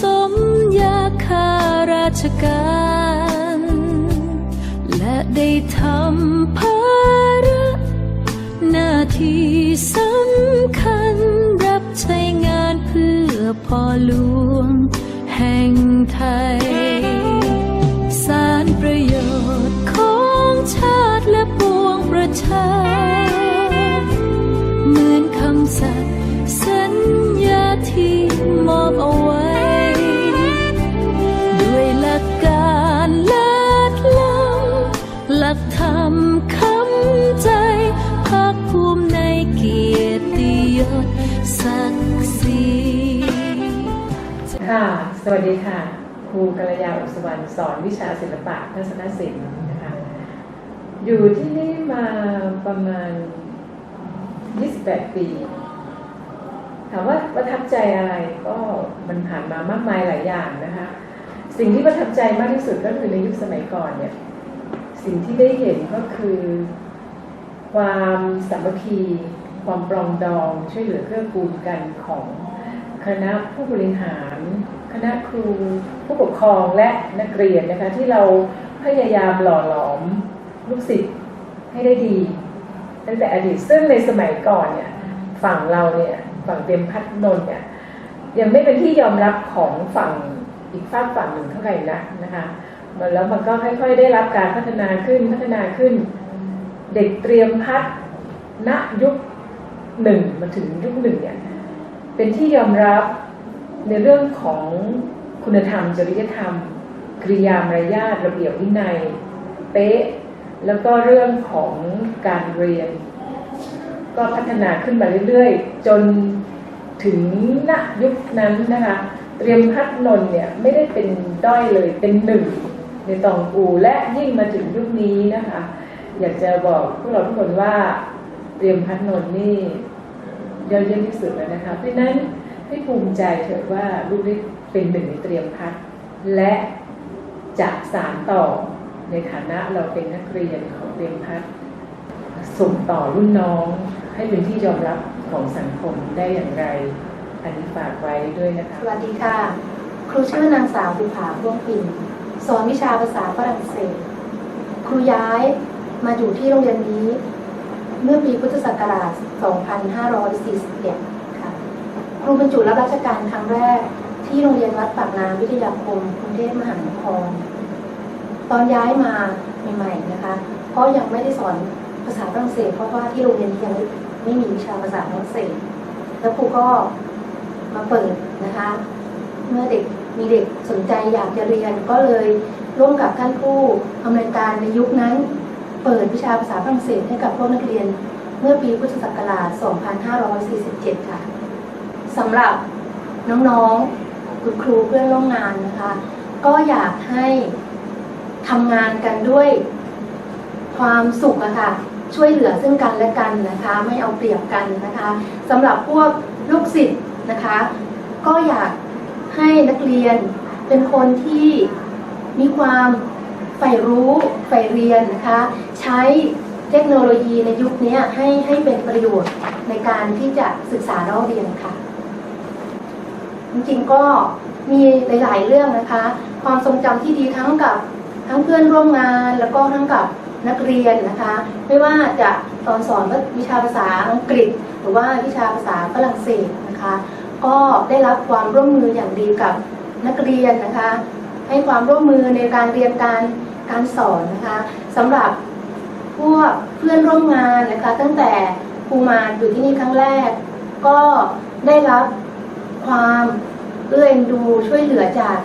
สมยาคาราชการ และได้ทำภาระหน้าที่สำคัญรับใช้งานเพื่อพ่อหลวงแห่งไทย สารประโยชน์ของชาติและปวงประชา สวัสดีค่ะ ครูกัลยาอุสวรรณสอนวิชาศิลปะทัศนศิลป์นะคะอยู่ที่นี่มาประมาณ 28 ปี ถามว่าประทับใจอะไรก็มันผ่านมามากมายหลายอย่างนะคะ สิ่งที่ประทับใจมากที่สุดก็คือในยุคสมัยก่อนเนี่ยสิ่งที่ได้เห็นก็คือ ความสามัคคีความปรองดองช่วยเหลือเกื้อกูลกันของคณะผู้บริหาร คณะครูผู้ปกครองและนักเรียนนะคะที่เราพยายามหล่อหลอมลูกศิษย์ให้ได้ดี ตั้งแต่อดีตซึ่งในสมัยก่อนเนี่ยฝั่งเราเนี่ยฝั่งเตรียมพัฒนนท์เนี่ยยังไม่เป็นที่ยอมรับของฝั่งอีกฝากฝั่งหนึ่งเท่าไหร่นักนะคะแล้วมันก็ค่อยๆได้รับการพัฒนาขึ้นพัฒนาขึ้น เด็กเตรียมพัฒณยุคหนึ่งมาถึงยุคหนึ่งเนี่ยเป็นที่ยอมรับ ในเรื่องของคุณธรรม จริยธรรมกริยามารยาทระเบียบวินัย เป๊ะ แล้วก็เรื่องของการเรียน ก็พัฒนาขึ้นมาเรื่อยๆ จนถึงณยุคนั้นนะคะเตรียมพัฒนนท์เนี่ยไม่ได้เป็นด้อยเลยเป็นหนึ่งในตองอูและยิ่งมาถึงยุคนี้นะคะ อยากจะบอกพวกเราทุกคนว่าเตรียมพัฒนนท์นี่ยอดเยี่ยมที่สุดแล้วนะคะเพราะนั้น ให้ภูมิใจเถอะว่าลูกได้เป็นหนึ่งในเตรียมพัฒน์และจะสานต่อในฐานะเราเป็นนักเรียนของเตรียมพัฒน์ส่งต่อรุ่นน้องให้เป็นที่ยอมรับของสังคมได้อย่างไร อันนี้ฝากไว้ด้วยนะคะ สวัสดีค่ะ ครูชื่อนางสาวบุภาพ่วงปิ่นสอนวิชาภาษาฝรั่งเศส ครูย้ายมาอยู่ที่โรงเรียนนี้ เมื่อปีพุทธศักราช 2541 ครูบรรจุรับราชการครั้งแรก ที่โรงเรียนวัดปากน้ำวิทยาคมกรุงเทพมหานคร ตอนย้ายมาใหม่ๆนะคะ ก็ยังไม่ได้สอนภาษาฝรั่งเศส เพราะว่าที่โรงเรียนนี้ยังไม่ไม่มีวิชาภาษาฝรั่งเศส แล้วครูก็มาเปิดนะคะ เมื่อเด็กมีเด็กสนใจอยากจะเรียนก็เลยร่วมกับท่านผู้อำนวยการในยุคนั้น เปิดวิชาภาษาฝรั่งเศสให้กับพวกนักเรียน เมื่อปีพุทธศักราช 2547 ค่ะ สำหรับน้องๆคุณครูเพื่อนร่วมงานนะคะ ก็อยากให้ทำงานกันด้วยความสุขอะค่ะช่วยเหลือซึ่งกันและกันนะคะ ไม่เอาเปรียบกันนะคะสำหรับพวกลูกศิษย์นะคะ ก็อยากให้นักเรียนเป็นคนที่มีความใฝ่รู้ใฝ่เรียนนะคะ ใช้เทคโนโลยีในยุคนี้ให้ให้เป็นประโยชน์ในการที่จะศึกษาเราเรียนค่ะ จริงๆก็มีหลาย ๆ เรื่องนะคะ ความทรงจำที่ดีทั้งกับทั้งเพื่อนร่วมงานแล้วก็ทั้งกับนักเรียนนะคะ ไม่ว่าจะตอนสอนวิชาภาษาอังกฤษ หรือว่าวิชาภาษาฝรั่งเศสนะคะ ก็ได้รับความร่วมมืออย่างดีกับนักเรียนนะคะ ให้ความร่วมมือในการเรียนการการสอนนะคะสำหรับพวกเพื่อนร่วมงานนะคะ ตั้งแต่ครูมาอยู่ที่นี่ครั้งแรก ก็ได้รับ ความเอื้อเอ็นดูช่วยเหลือจาก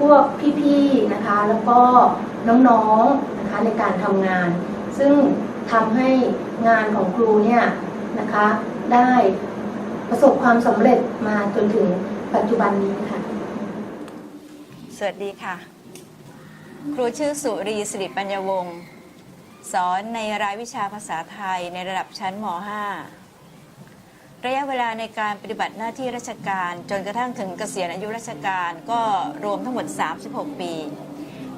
พวกพี่ๆนะคะ แล้วก็น้องๆนะคะในการทำงาน ซึ่งทำให้งานของครูเนี่ยนะคะได้ประสบความสำเร็จมาจนถึงปัจจุบันนี้ค่ะ สวัสดีค่ะ ครูชื่อสุรีสิริปัญญวงศ์สอนในรายวิชาภาษาไทยในระดับชั้นม .5 ระยะเวลาในการปฏิบัติหน้าที่ราชการ จนกระทั่งถึงเกษียณอายุราชการก็รวมทั้งหมด 36 ปี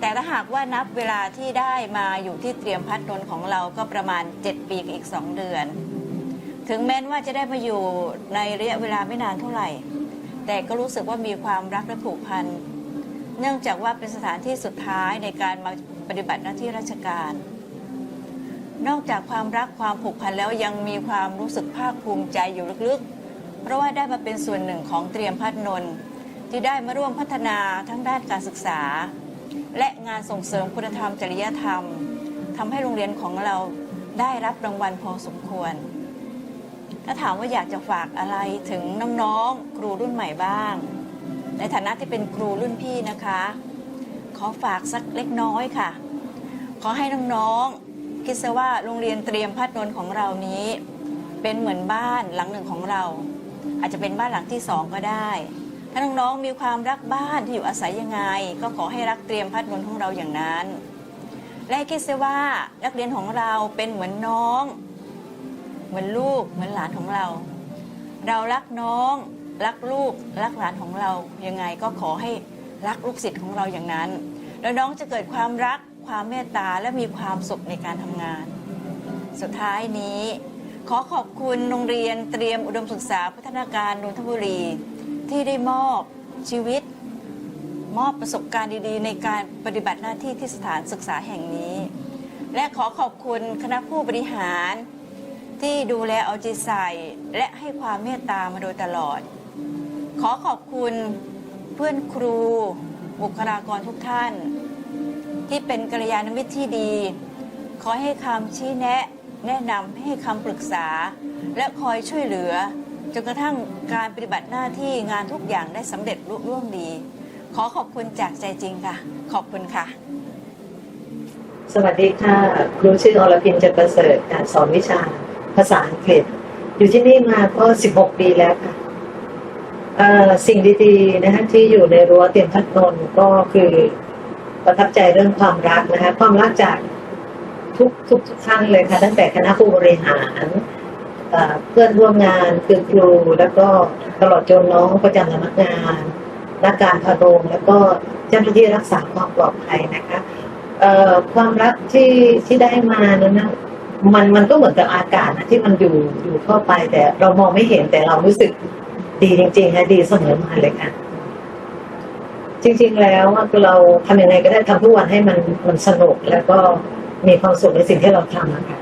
แต่ถ้าหากว่านับเวลาที่ได้มาอยู่ที่เตรียมพัฒนนท์ของเราก็ประมาณ 7 ปีกับอีก 2 เดือน ถึงแม้ว่าจะได้มาอยู่ในระยะเวลาไม่นานเท่าไหร่ แต่ก็รู้สึกว่ามีความรักและผูกพันเนื่องจากว่าเป็นสถานที่สุดท้ายในการมาปฏิบัติหน้าที่ราชการ นอกจากความรักความผูกพันแล้วยังมีความรู้สึกภาคภูมิใจอยู่ลึกๆ เพราะว่าได้มาเป็นส่วนหนึ่งของเตรียมพัฒนนท์ที่ได้มาร่วมพัฒนาทั้งด้านการศึกษา และงานส่งเสริมคุณธรรมจริยธรรมทำให้โรงเรียนของเราได้รับรางวัลพอสมควร ถ้าถามว่าอยากจะฝากอะไรถึงน้องๆครูรุ่นใหม่บ้าง ในฐานะที่เป็นครูรุ่นพี่นะคะ ขอฝากสักเล็กน้อยค่ะ ขอให้น้องๆ คิดซะว่าโรงเรียนเตรียมพัฒนนท์ของเรานี้ เป็นเหมือนบ้านหลังหนึ่งของเรา อาจจะเป็นบ้านหลังที่สองก็ได้ ถ้าน้องๆมีความรักบ้านที่อยู่อาศัยยังไง ก็ขอให้รักเตรียมพัฒนนท์ของเราอย่างนั้น และคิดซะว่านักเรียนของเราเป็นเหมือนน้อง เหมือนลูกเหมือนหลานของเรา เรารักน้องรักลูกรักหลานของเรายังไงก็ขอให้รักลูกศิษย์ของเราอย่างนั้น แล้วน้องจะเกิดความรัก ความเมตตาและมีความสุขในการทำงาน สุดท้ายนี้ ขอขอบคุณโรงเรียนเตรียมอุดมศึกษาพัฒนาการนนทบุรี ที่ได้มอบชีวิต มอบประสบการณ์ดีๆ ในการปฏิบัติหน้าที่ที่สถานศึกษาแห่งนี้ และขอขอบคุณคณะผู้บริหารที่ดูแลเอาใจใส่และให้ความเมตตามาโดยตลอด ขอขอบคุณเพื่อนครู บุคลากรทุกท่าน ที่เป็นกัลยาณมิตรที่ดี ขอให้คำชี้แนะ แนะนำให้คำปรึกษา และคอยช่วยเหลือจนกระทั่งการปฏิบัติหน้าที่งานทุกอย่างได้สำเร็จลุล่วงดี ขอขอบคุณจากใจจริงค่ะ ขอบคุณค่ะ สวัสดีค่ะครูชื่ออรพินจันประเสริฐสอนวิชาภาษาอังกฤษ อยู่ที่นี่มาก็ 16 ปีแล้วค่ะสิ่งดีๆนะคะที่อยู่ในรั้วเตรียมพัฒนนท์ก็คือ ประทับใจเรื่องความรักนะคะความรักจากทุกทุกทุกท่านเลยค่ะ ตั้งแต่คณะผู้บริหารเพื่อนร่วมงานคือครูแล้วก็ตลอดจนน้องประจำสำนักงานนักการพาโรงแล้วก็เจ้าหน้าที่รักษาความปลอดภัยนะคะความรักที่ที่ได้มานั้นนะมันมันก็เหมือนกับอากาศนะที่มันอยู่อยู่ทั่วไปแต่เรามองไม่เห็นแต่เรารู้สึกดีจริงๆค่ะดีเสมอมาเลยค่ะ จริงๆแล้วเราทำยังไงก็ได้ทำทุกวันให้มันมันสนุกแล้วก็มีความสุขในสิ่งที่เราทำอะค่ะ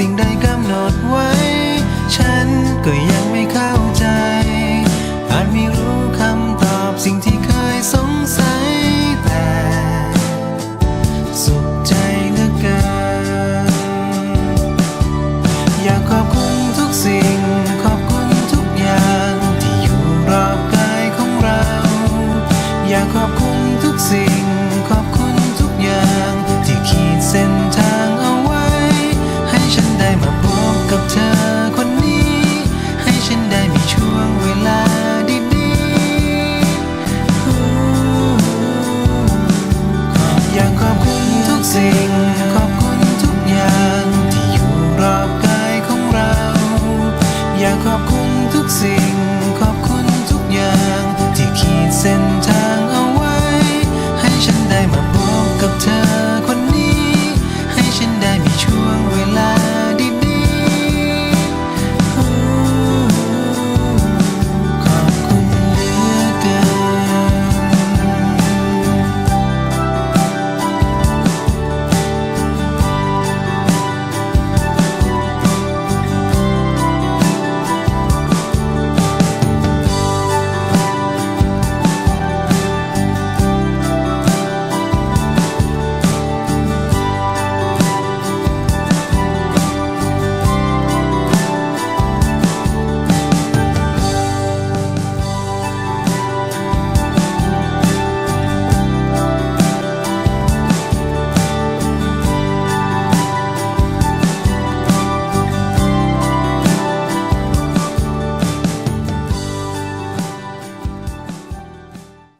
สิ่งใดกำหนดไว้ ฉันก็ยังไม่เข้าใจ อาจไม่รู้คำตอบสิ่งที่เคยสงสัยแต่สุขใจเหลือเกินอยากขอบคุณทุกสิ่ง ขอบคุณทุกอย่างที่อยู่รอบกายของเรา อยากขอบคุณทุกสิ่ง คุ